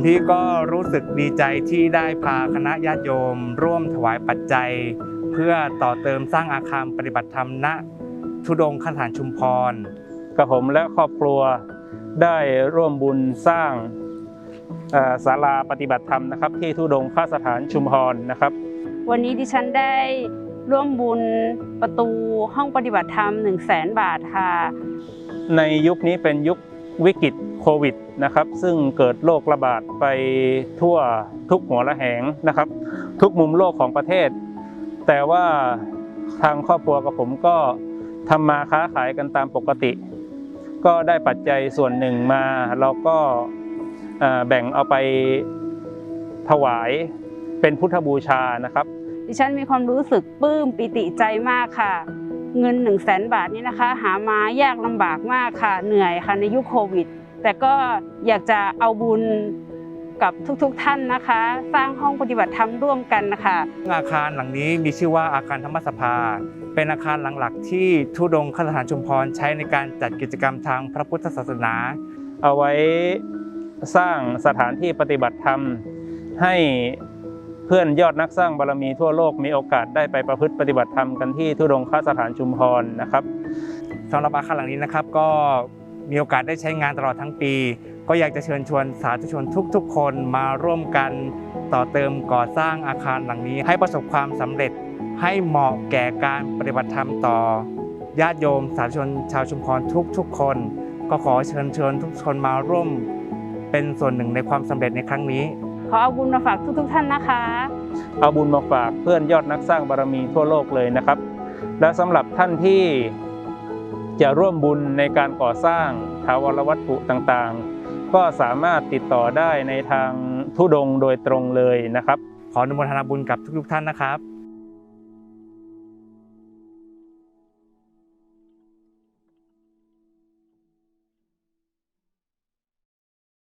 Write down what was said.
งพี่ก็รู้สึกดีใจที่ได้พาคณะญาติโยม ร่วมถวายปัจจัย เพื่อต่อเติมสร้างอาคารปฏิบัติธรรมณทุดงคสถานชุมพรกับผมและครอบครัวได้ร่วมบุญสร้างเอ่อศาลาปฏิบัติธรรมนะครับที่ทุดงค่าสถานชุมพรนะครับ วันนี้ดิฉันได้ร่วมบุญประตูห้องปฏิบัติธรรม 1 0 0 0 0แสนบาทค่ะ ในยุคนี้เป็นยุค วิกฤตโควิดนะครับ ซึ่งเกิดโรคระบาดไปทั่วทุกหัวระแหงนะครับ ทุกมุมโลกของประเทศ แต่ว่าทางครอบครัวกับผมก็ทำมาค้าขายกันตามปกติ ก็ได้ปัจจัยส่วนหนึ่งมาเราก็แบ่งเอาไปถวายเป็นพุทธบูชานะครับ ดิฉันมีความรู้สึกปลื้มปิติใจมากค่ะ เงิน1 0 0 0 0แสนบาทนี้นะคะ หามายากลำบากมากค่ะ เหนื่อยค่ะในยุคโควิด แต่ก็อยากจะเอาบุญกับทุกๆท่านนะคะ สร้างห้องปฏิบัติธรรมร่วมกันนะคะอาคารหลังนี้มีชื่อว่าอาคารธรรมสภา เป็นอาคารหลักๆที่ทุดงคสถานชุมพรใช้ในการจัดกิจกรรมทางพระพุทธศาสนา เอาไว้สร้างสถานที่ปฏิบัติธรรมให้ เพื่อนยอดนักสร้างบารมีทั่วโลกมีโอกาสได้ไปประพฤติปฏิบัติธรรมกันที่ทุดงคสถานชุมพรนะครับสำหรับอาคารหลังนี้นะครับก็มีโอกาสได้ใช้งานตลอดทั้งปี ก็อยากจะเชิญชวนสาธุชนทุกๆ คนมาร่วมกันต่อเติมก่อสร้างอาคารหลังนี้ ให้ประสบความสำเร็จให้เหมาะแก่การปฏิบัติธรรมต่อญาติโยมสาธุชนชาวชุมพรทุกๆ คน ก็ขอเชิญชิญทุกคนมาร่วม เป็นส่วนหนึ่งในความสำเร็จในครั้งนี้ ขอเอาบุญมาฝากทุกๆท่านนะคะ เอาบุญมาฝากเพื่อนยอดนักสร้างบารมีทั่วโลกเลยนะครับ และสำหรับท่านที่จะร่วมบุญในการก่อสร้างถาวรวัตถุต่างๆ ก็สามารถติดต่อได้ในทางทุดงค์โดยตรงเลยนะครับ ขออนุโมทนาบุญกับทุกๆท่านนะครับ